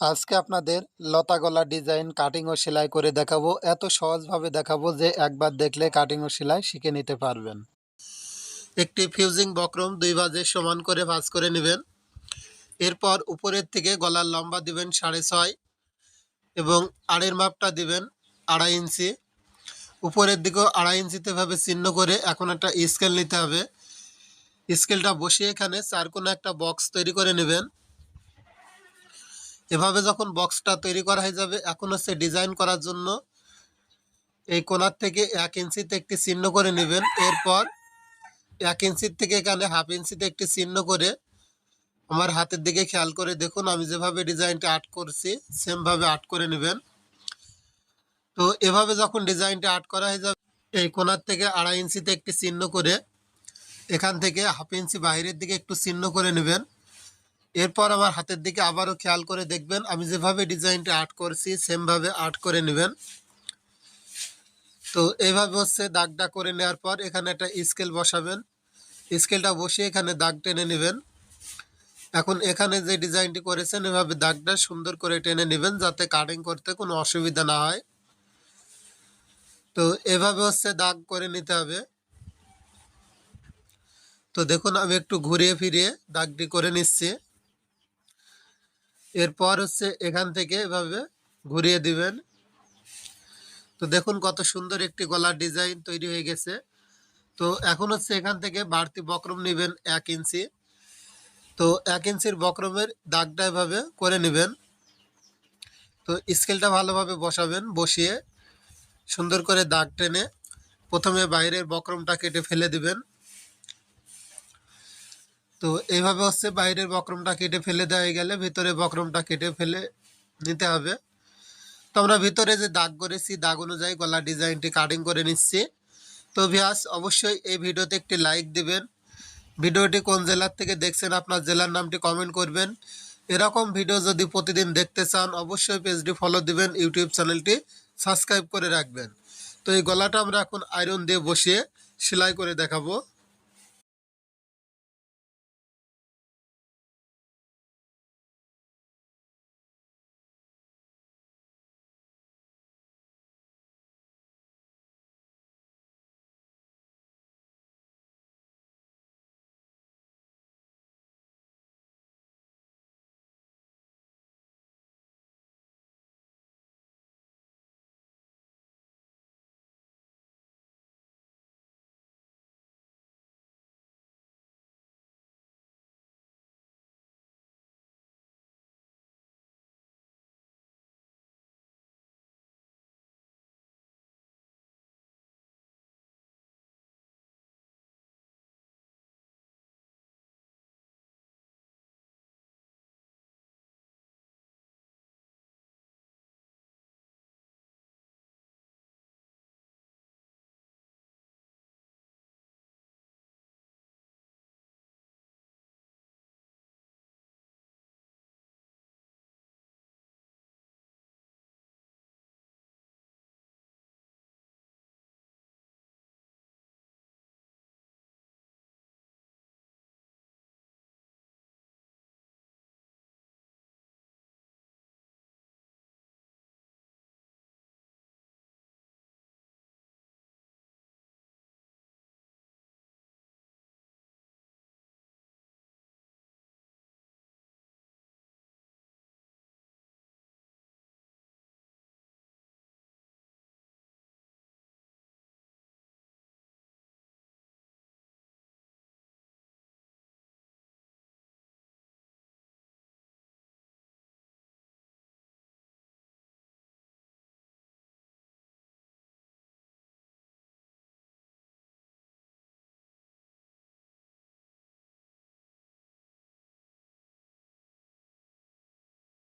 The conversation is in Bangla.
আজকে আপনাদের লতা গলা ডিজাইন কাটিং ও সেলাই করে দেখাবো। এত সহজভাবে দেখাবো যে একবার দেখলে কাটিং ও সেলাই শিখে নিতে পারবেন। একটি ফিউজিং বক্রম দুই ভাজে সমান করে ভাজ করে নেবেন। এরপর উপরের থেকে গলার লম্বা দিবেন সাড়ে ছয় এবং আড়ের মাপটা দিবেন আড়াই ইঞ্চি। উপরের দিকেও আড়াই ইঞ্চিতে ভাবে চিহ্ন করে এখন একটা স্কেল নিতে হবে। স্কেলটা বসিয়ে এখানে চার কোনো একটা বক্স তৈরি করে নেবেন। এভাবে যখন বক্সটা তৈরি করা হয়ে যাবে, এখন হচ্ছে ডিজাইন করার জন্য এই কোনার থেকে এক ইঞ্চিতে একটি চিহ্ন করে নেবেন। এরপর এক ইঞ্চির থেকে এখানে হাফ ইঞ্চিতে একটি চিহ্ন করে আমার হাতের দিকে খেয়াল করে দেখুন, আমি যেভাবে ডিজাইনটা আর্ট করছি সেমভাবে আর্ট করে নেবেন। তো এভাবে যখন ডিজাইনটা আর্ট করা হয়ে যাবে, এই কোনার থেকে আড়াই ইঞ্চিতে একটি চিহ্ন করে এখান থেকে হাফ ইঞ্চি বাইরের দিকে একটু চিহ্ন করে নেবেন। এরপর আমার হাতের দিকে আবারও খেয়াল করে দেখবেন, আমি যেভাবে ডিজাইনটা আর্ট করছি, সেমভাবে আর্ট করে নেবেন। তো এইভাবে হচ্ছে দাগটা করে নেওয়ার পর এখানে একটা স্কেল বসাবেন। স্কেলটা বসিয়ে এখানে দাগ টেনে নেবেন। এখন এখানে যে ডিজাইনটি করেছেন, এভাবে দাগটা সুন্দর করে টেনে নেবেন যাতে কাটিং করতে কোনো অসুবিধা না হয়। তো এভাবে হচ্ছে দাগ করে নিতে হবে। তো দেখুন, আমি একটু ঘুরিয়ে ফিরিয়ে দাগটি করে নিচ্ছি। এরপর হচ্ছে এখান থেকে এভাবে ঘুরিয়ে দিবেন। তো দেখুন কত সুন্দর একটি গলার ডিজাইন তৈরি হয়ে গেছে। তো এখন হচ্ছে এখান থেকে বাড়তি বক্রম নেবেন এক ইঞ্চি। তো এক ইঞ্চির বক্রমের দাগটা এভাবে করে নেবেন। তো স্কেলটা ভালোভাবে বসাবেন, বসিয়ে সুন্দর করে দাগ টেনে প্রথমে বাইরের বক্রমটা কেটে ফেলে দিবেন। তো এইভাবে হচ্ছে বাইরের বক্রমটা কেটে ফেলে দেওয়া গেলে ভিতরে বক্রমটা কেটে ফেলে নিতে হবে। তো আমরা ভিতরে যে দাগ করেছি, দাগ অনুযায়ী গলা ডিজাইনটি কাটিং করে নিচ্ছি। তো ভিয়াস অবশ্যই এই ভিডিওতে একটি লাইক দিবেন। ভিডিওটি কোন জেলার থেকে দেখছেন, আপনার জেলার নামটি কমেন্ট করবেন। এরকম ভিডিও যদি প্রতিদিন দেখতে চান, অবশ্যই পেজটি ফলো দিবেন, ইউটিউব চ্যানেলটি সাবস্ক্রাইব করে রাখবেন। তো এই গলাটা আমরা এখন আয়রন দিয়ে বসিয়ে সেলাই করে দেখাবো।